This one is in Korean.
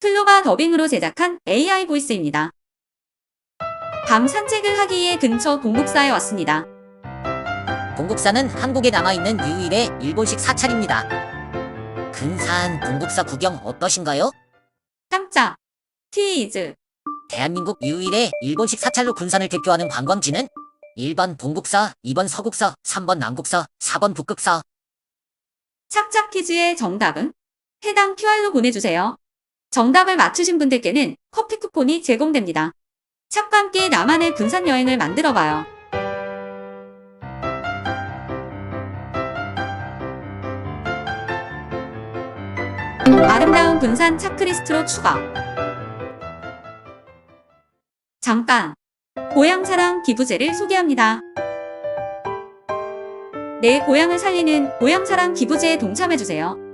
클로바 더빙으로 제작한 AI 보이스입니다. 밤 산책을 하기 위해 근처 동북사에 왔습니다. 동국사는 한국에 남아있는 유일의 일본식 사찰입니다. 근사한 동국사 구경 어떠신가요? 깜짝! 티이즈! 대한민국 유일의 일본식 사찰로 군산을 대표하는 관광지는 1번 동국사, 2번 서국사, 3번 남국사, 4번 북극사. 착착 퀴즈의 정답은 해당 QR로 보내주세요. 정답을 맞추신 분들께는 커피 쿠폰이 제공됩니다. 착과 함께 나만의 군산 여행을 만들어봐요. 아름다운 군산 차크리스트로 추가. 잠깐! 고향사랑 기부제를 소개합니다. 내 고향을 살리는 고향사랑 기부제에 동참해주세요.